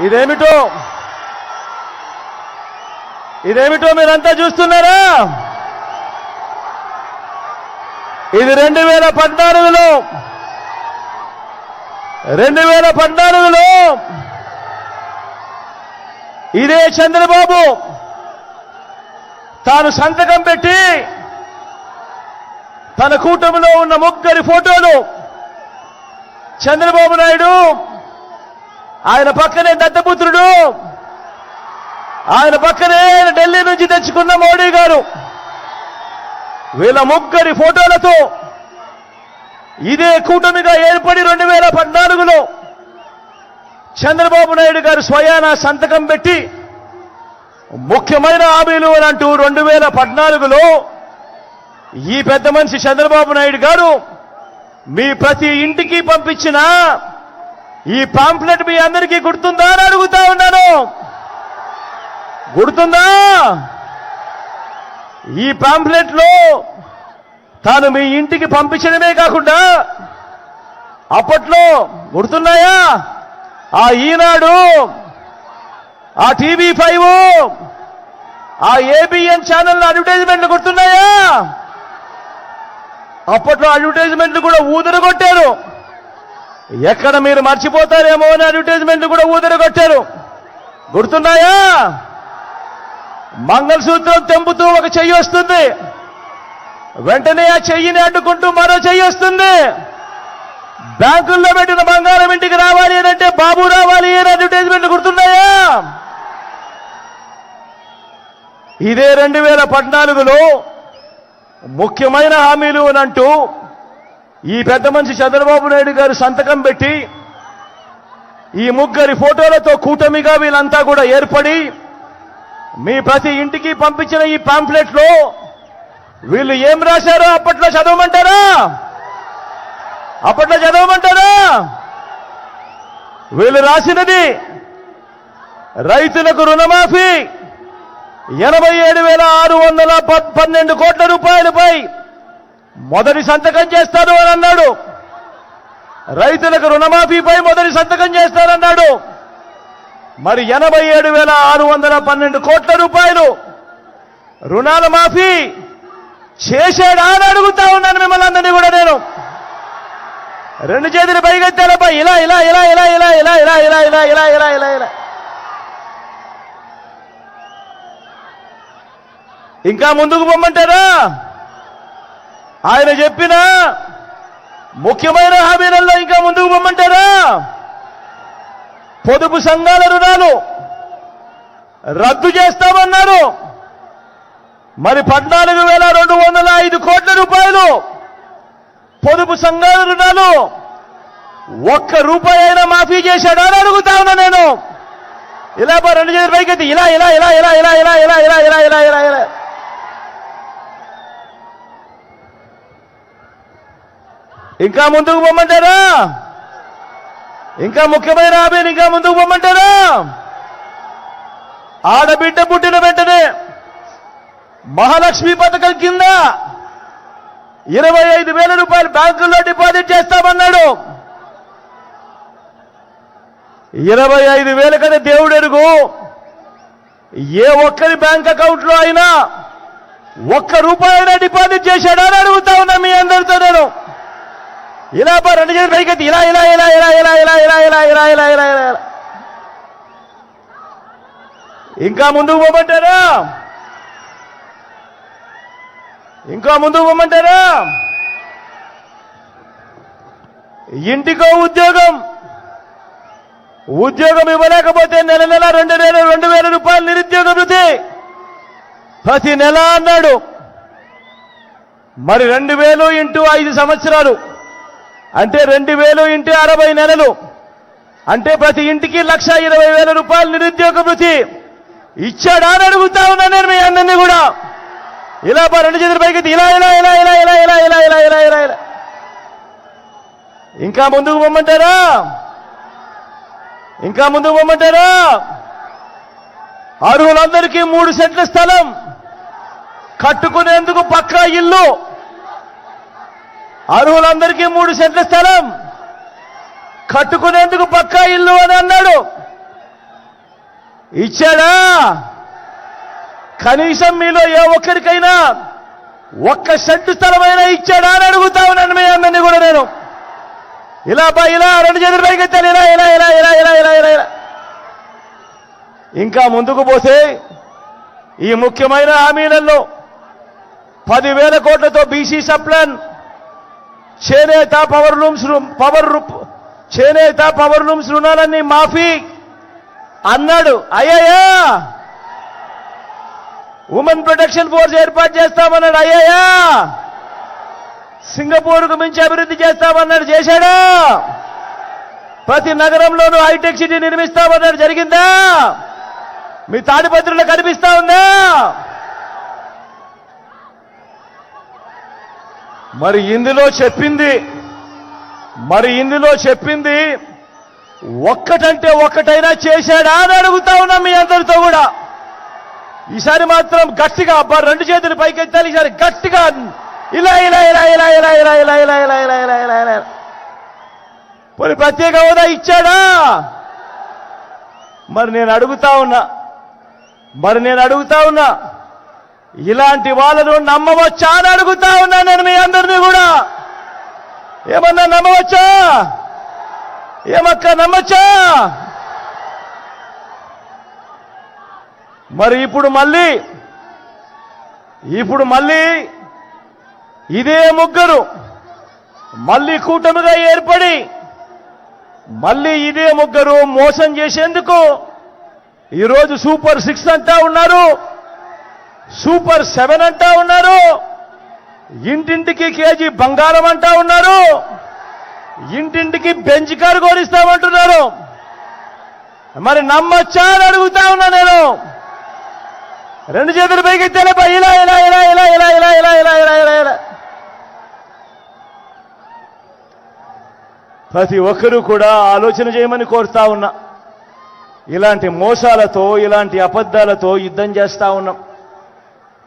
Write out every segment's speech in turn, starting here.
ఇదేమిటో? ఇదేమిటో మీరంతా చూస్తున్నారా? ఇది రెండు వేల పద్నాలుగులో. రెండు వేల పద్నాలుగులో. ఇదే చంద్రబాబు తాను సంతకం పెట్టి తన కూటమిలో ఉన్న ముగ్గురి ఫోటోలు చంద్రబాబు నాయుడు ఆయన పక్కనే దత్తపుత్రుడు. ఆయన పక్కనే ఢిల్లీ నుంచి తెచ్చుకున్న మోడీ గారు. వీళ్ళ ముగ్గురి ఫోటోలతో ఇదే కూటమిగా ఏర్పడి రెండు వేల పద్నాలుగులో చంద్రబాబు నాయుడు గారు స్వయాన సంతకం పెట్టి ముఖ్యమైన హామీలు అని అంటూ రెండు వేల పద్నాలుగులో ఈ పెద్ద మనిషి చంద్రబాబు నాయుడు గారు మీ ప్రతి ఇంటికి పంపించిన ఈ పాంప్లెట్ మీ అందరికీ గుర్తుందా అని అడుగుతా ఉన్నాను. గుర్తుందా? ఈ పాంప్లెట్లో తాను మీ ఇంటికి పంపించడమే కాకుండా అప్పట్లో గుర్తున్నాయా? ఆ ఈనాడు ఆ టీవీ ఫైవ్ ఆ ఏబిఎన్ ఛానల్ అడ్వర్టైజ్మెంట్లు గుర్తున్నాయా? అప్పట్లో అడ్వర్టైజ్మెంట్లు కూడా ఊదరగొట్టారు. ఎక్కడ మీరు మర్చిపోతారేమో అని అడ్వర్టైజ్మెంట్ కూడా ఊదరగొట్టారు. గుర్తున్నాయా? మంగళసూత్రం తెంపుతూ ఒక చెయ్యి వస్తుంది. వెంటనే ఆ చెయ్యిని అడ్డుకుంటూ మరో చెయ్యి వస్తుంది. బ్యాంకుల్లో పెట్టిన బంగారం ఇంటికి రావాలి అని అంటే బాబు రావాలి అని అడ్వర్టైజ్మెంట్ గుర్తున్నాయా? ఇదే రెండు వేల పద్నాలుగులో ముఖ్యమైన హామీలు అని అంటూ ఈ పెద్ద మనిషి చంద్రబాబు నాయుడు గారు సంతకం పెట్టి ఈ ముగ్గురి ఫోటోలతో కూటమిగా వీళ్ళంతా కూడా ఏర్పడి మీ ప్రతి ఇంటికి పంపించిన ఈ పాంప్లెట్లో వీళ్ళు ఏం రాశారో అప్పట్లో చదవమంటారా? అప్పట్లో చదవమంటారా? వీళ్ళు రాసినది రైతులకు రుణమాఫీ ఎనభై ఏడు వేల ఆరు వందల ప- పన్నెండు కోట్ల రూపాయలపై మొదటి సంతకం చేస్తాను అని అన్నాడు రైతులకు రుణమాఫీపై మొదటి సంతకం చేస్తానన్నాడు మరి ఎనభై ఏడు వేల ఆరు వందల పన్నెండు కోట్ల రూపాయలు రుణాల మాఫీ చేశాడా అని అడుగుతా ఉన్నాను మిమ్మల్ని అందరినీ కూడా నేను రెండు చేతులు పైకెత్తారప్ప ఇలా ఇలా ఇలా ఇలా ఇలా ఇలా ఇలా ఇలా ఇలా ఇలా ఇలా ఇలా ఇలా ఇంకా ముందుకు పొమ్మంటారా ఆయన చెప్పిన ముఖ్యమైన హామీలలో ఇంకా ముందుకు పొమ్మంటారా పొదుపు సంఘాల రుణాలు రద్దు చేస్తామన్నారు మరి పద్నాలుగు వేల రెండు వందల ఐదు కోట్ల రూపాయలు పొదుపు సంఘాల రుణాలు ఒక్క రూపాయి అయినా మాఫీ చేశాడా అని అడుగుతా ఉన్నా నేను ఇలా రెండు చేతులు పైకెత్తి ఇలా ఇలా ఇలా ఇలా ఇలా ఇలా ఇలా ఇలా ఇలా ఇలా ఇలా ఇలా ఇంకా ముందుకు పొమ్మంటారా ఇంకా ముఖ్యమైన హామీని ఇంకా ముందుకు పొమ్మంటారా ఆడబిడ్డ పుట్టిన వెంటనే మహాలక్ష్మి పథకం కింద ఇరవై ఐదు వేల రూపాయలు బ్యాంకుల్లో డిపాజిట్ చేస్తామన్నాడు. ఇరవై ఐదు వేల కదా దేవుడు ఎరుగు. ఏ ఒక్కరి బ్యాంక్ అకౌంట్లో అయినా ఒక్క రూపాయి అయినా డిపాజిట్ చేశాడా అని అడుగుతా ఉన్నా మీ అందరితో నేను. ఇలా బా రెండు చేతులు పైకెత్తి ఇలా ఇలా ఇలా ఇలా ఇలా ఇలా ఇలా ఇలా ఇలా ఇలా ఇలా ఇలా ఇలా ఇంకా ముందుకు పోమంటారా ఇంకా ముందుకు పోమంటారా ఇంటికో ఉద్యోగం ఉద్యోగం ఇవ్వలేకపోతే నెల నెల రెండు వేల రెండు వేల రూపాయలు నిరుద్యోగ వృద్ధి ప్రతి నెల అన్నాడు మరి రెండు వేలు ఇంటూ ఐదు సంవత్సరాలు అంటే రెండు వేలు ఇంటి అరవై నెలలు అంటే ప్రతి ఇంటికి లక్ష ఇరవై వేల రూపాయలు నిరుద్యోగ వృత్తి ఇచ్చాడా అని అడుగుతా ఉన్నా నేను మీ అందరినీ కూడా ఇలా రెండు చేతుల పైకి ఇలా ఇలా ఇలా ఇలా ఇలా ఇలా ఇలా ఇలా ఇలా ఇలా ఇలా ఇంకా ముందుకు పొమ్మంటారా ఇంకా ముందుకు పొమ్మంటారా అర్హులందరికీ మూడు సెంట్ల స్థలం కట్టుకునేందుకు పక్కా ఇల్లు అర్హులందరికీ మూడు సెంట్ల స్థలం. కట్టుకునేందుకు పక్కా ఇల్లు అని అన్నాడు. ఇచ్చాడా? కనీసం మీలో ఏ ఒక్కరికైనా ఒక్క సెంటు స్థలమైనా ఇచ్చాడా అని అడుగుతా ఉన్నాను మీ అందరినీ కూడా నేను. ఇలా బా ఇలా రెండు చేతులు పైకి ఎత్తాను ఇలా ఇలా ఇలా ఇలా ఇలా ఇలా ఇలా ఇలా. ఇంకా ముందుకు పోతే ఈ ముఖ్యమైన హామీలలో పదివేల కోట్లతో బీసీ సప్లాన్ చేనేత పవర్ లూమ్స్ రు- పవర్ చేనేత పవర్ లూమ్స్ రుణాలన్నీ మాఫీ అన్నాడు. అయ్యయ్యా! ఉమెన్ ప్రొటెక్షన్ ఫోర్స్ ఏర్పాటు చేస్తామన్నాడు. అయ్యయ్యా! సింగపూర్కు మించి అభివృద్ధి చేస్తామన్నాడు. చేశాడా? ప్రతి నగరంలోనూ హైటెక్ సిటీ నిర్మిస్తామన్నాడు. జరిగిందా? మీ తాడిపత్రులు కనిపిస్తా ఉందా? మరి ఇందులో చెప్పింది మరి ఇందులో చెప్పింది ఒక్కటంటే ఒక్కటైనా చేశాడా అని అడుగుతా ఉన్నా మీ అందరితో కూడా ఈసారి మాత్రం గట్టిగా అబ్బా రెండు చేతులు పైకెత్తాలి ఈసారి గట్టిగా ఇలా ఇలా ఇలా ఇలా ఇలా ఇలా ఇలా ఇలా ఇలా ఇలా ఇలా ఇలా ఇలా పోనీ ప్రత్యేక హోదా ఇచ్చాడా మరి నేను అడుగుతా ఉన్నా మరి నేను అడుగుతా ఉన్నా ఇలాంటి వాళ్ళను నమ్మవచ్చా అని అడుగుతా ఉన్నా నేను మీ అందరినీ కూడా. ఏమన్నా నమ్మవచ్చా? ఏమక్క నమ్మచ్చా? మరి ఇప్పుడు మళ్ళీ ఇప్పుడు మళ్ళీ ఇదే ముగ్గురు మళ్ళీ కూటమిగా ఏర్పడి మళ్ళీ ఇదే ముగ్గురు మోసం చేసేందుకు ఈరోజు సూపర్ సిక్స్ అంటా ఉన్నారు. సూపర్ సెవెన్ అంటా ఉన్నారు ఇంటింటికి కేజీ బంగారం అంటా ఉన్నారు ఇంటింటికి బెంచ్ కారు కోరిస్తామంటున్నారు మరి నమ్మచ్చా అని అడుగుతా ఉన్నా నేను రెండు చేతులు పైకి తెలిపా ఇలా ఇలా ఇలా ఇలా ఇలా ఇలా ఇలా ఇలా ఇలా ఇలా ఇలా ప్రతి ఒక్కరూ కూడా ఆలోచన చేయమని కోరుతా ఉన్నా ఇలాంటి మోసాలతో ఇలాంటి అబద్ధాలతో యుద్ధం చేస్తా ఉన్నాం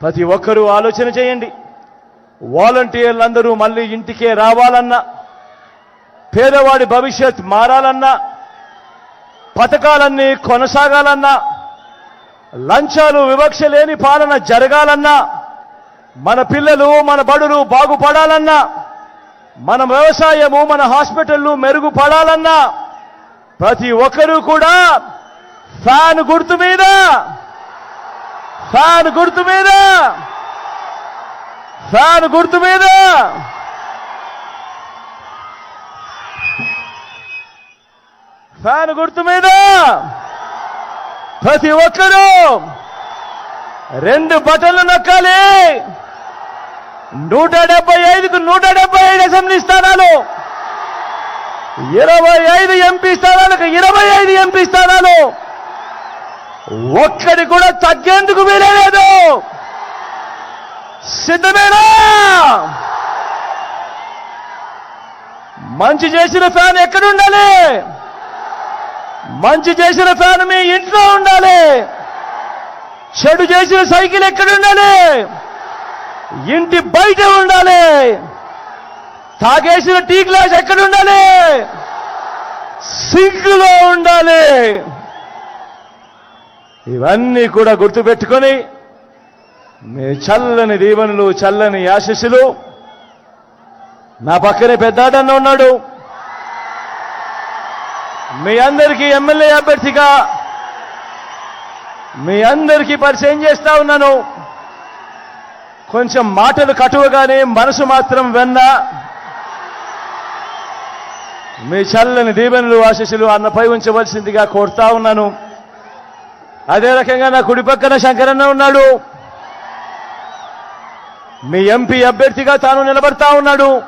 ప్రతి ఒక్కరూ ఆలోచన చేయండి. వాలంటీర్లందరూ మళ్ళీ ఇంటికే రావాలన్నా పేదవాడి భవిష్యత్ మారాలన్నా పథకాలన్నీ కొనసాగాలన్నా లంచాలు వివక్ష లేని పాలన జరగాలన్నా మన పిల్లలు మన బడులు బాగుపడాలన్నా మన వ్యవసాయము మన హాస్పిటళ్ళు మెరుగుపడాలన్నా ప్రతి ఒక్కరూ కూడా ఫ్యాన్ గుర్తు మీద ఫ్యాన్ గుర్తు మీద. ఫ్యాన్ గుర్తు మీద. ఫ్యాన్ గుర్తు మీద. ప్రతి ఒక్కరూ రెండు బటన్లు నొక్కాలి. నూట డెబ్బై ఐదుకు నూట డెబ్బై ఐదు అసెంబ్లీ స్థానాలు. ఇరవై ఐదు ఎంపీ స్థానాలకు ఇరవై ఐదు ఎంపీ స్థానాలు. ఒక్కడి కూడా తగ్గేందుకు వీలలేదు. సిద్ధమేనా? మంచి చేసిన ఫ్యాన్ ఎక్కడ ఉండాలి మంచి చేసిన ఫ్యాన్ మీ ఇంట్లో ఉండాలి. చెడు చేసిన సైకిల్ ఎక్కడ ఉండాలి ఇంటి బయట ఉండాలి. తాగేసిన టీ గ్లాస్ ఎక్కడ ఉండాలి సింక్లో ఉండాలి. ఇవన్నీ కూడా గుర్తుపెట్టుకొని మీ చల్లని దీవెనలు చల్లని ఆశీస్సులు నా పక్కనే పెద్దాడన్న ఉన్నాడు. మీ అందరికీ ఎమ్మెల్యే అభ్యర్థిగా మీ అందరికీ పరిచయం చేస్తా ఉన్నాను. కొంచెం మాటలు కటువగానే మనసు మాత్రం వెన్న. మీ చల్లని దీవెనలు ఆశీస్సులు అన్నపై ఉంచవలసిందిగా కోరుతా ఉన్నాను. అదే రకంగా నా కుడి పక్కన శంకరన్న ఉన్నాడు. మీ ఎంపీ అభ్యర్థిగా తాను నిలబడతా ఉన్నాడు.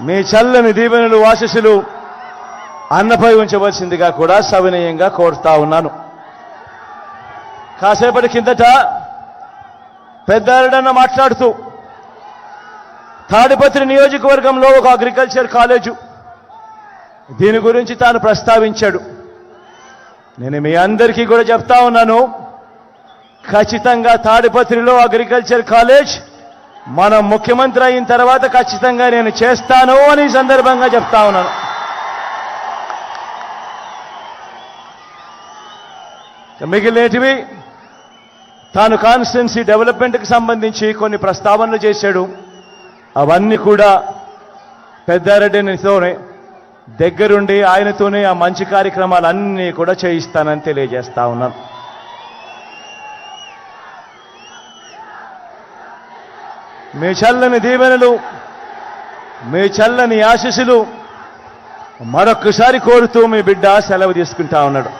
మీ చల్లని దీవెనలు వాసిసులు అన్నపై ఉంచవలసిందిగా కూడా సవినయంగా కోరుతా ఉన్నాను. కాసేపటి కిందట పెద్దారెడన్న మాట్లాడుతూ తాడిపత్రి నియోజకవర్గంలో ఒక అగ్రికల్చర్ కాలేజు. దీని గురించి తాను ప్రస్తావించాడు. నేను మీ అందరికీ కూడా చెప్తా ఉన్నాను. ఖచ్చితంగా తాడిపత్రిలో అగ్రికల్చర్ కాలేజ్ మన ముఖ్యమంత్రి అయిన తర్వాత ఖచ్చితంగా నేను చేస్తాను అని సందర్భంగా చెప్తా ఉన్నాను. మిగిలినటివి తాను కాన్స్టిట్యున్సీ డెవలప్మెంట్కి సంబంధించి కొన్ని ప్రస్తావనలు చేశాడు. అవన్నీ కూడా పెద్దారెడ్డినితోనే దగ్గరుండి ఆయనతోనే ఆ మంచి కార్యక్రమాలన్నీ కూడా చేయిస్తానని తెలియజేస్తా ఉన్నాను మీ చల్లని దీవెనలు మీ చల్లని ఆశీస్సులు మరొక్కసారి కోరుతూ మీ బిడ్డ సెలవు తీసుకుంటా ఉన్నాడు.